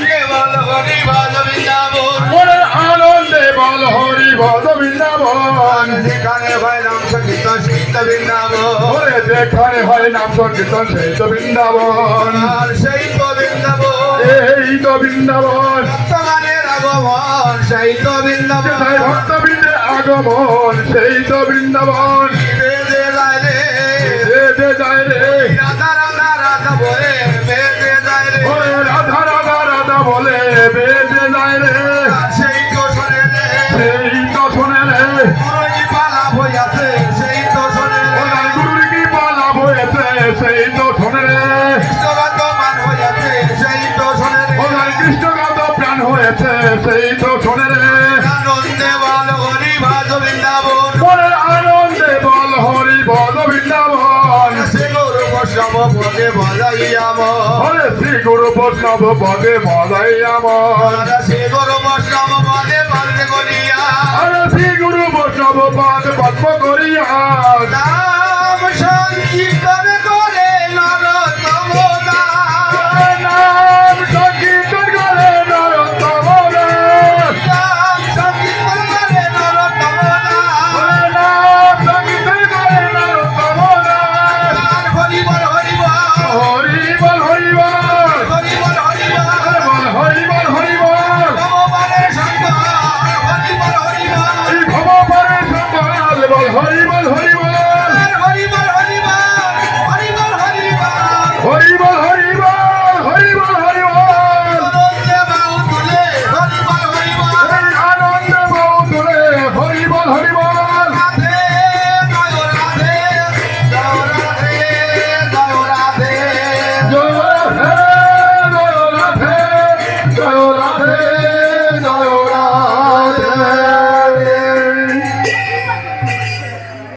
আনন্দে বল হরি ভজ বৃন্দাবন। মনের আনন্দে বল হরি ভজ বৃন্দাবন। যেখানে হয় রাম সংকীর্তন সীত বৃন্দাবন। ওরে যেখানে হয় নাম সংকীর্তন সেই তো বৃন্দাবন। আর সেই তো বৃন্দাবন। এই তো বৃন্দাবন। ভক্তগণের আগমন সেই তো বৃন্দাবন। ভক্তবৃন্দের আগমন সেই তো বৃন্দাবন। বেদে যায় রে। যে যায় রে। রাধা হইয়াছে সেই তো শোনে গুরুর কি পালা হয়েছে সেই তো শোনে রে কৃষ্ণগত মান হইয়াছে সেই তো শোনে কৃষ্ণগত প্রাণ হয়েছে সেই তো শোনে আনন্দে বল হরি ভাজ বৃন্দাবন আনন্দে বল হরি বল বৃন্দাবন। সে গৌর বৈষ্ণব পদে বজাইয়াম হরে শ্রী গুরু বৈষ্ণব পদে আমার সে গৌর বৈষ্ণব পদে করিয়া। আরে শ্রী গুরু বৈষ্ণব পদ পদ্ম করিয়া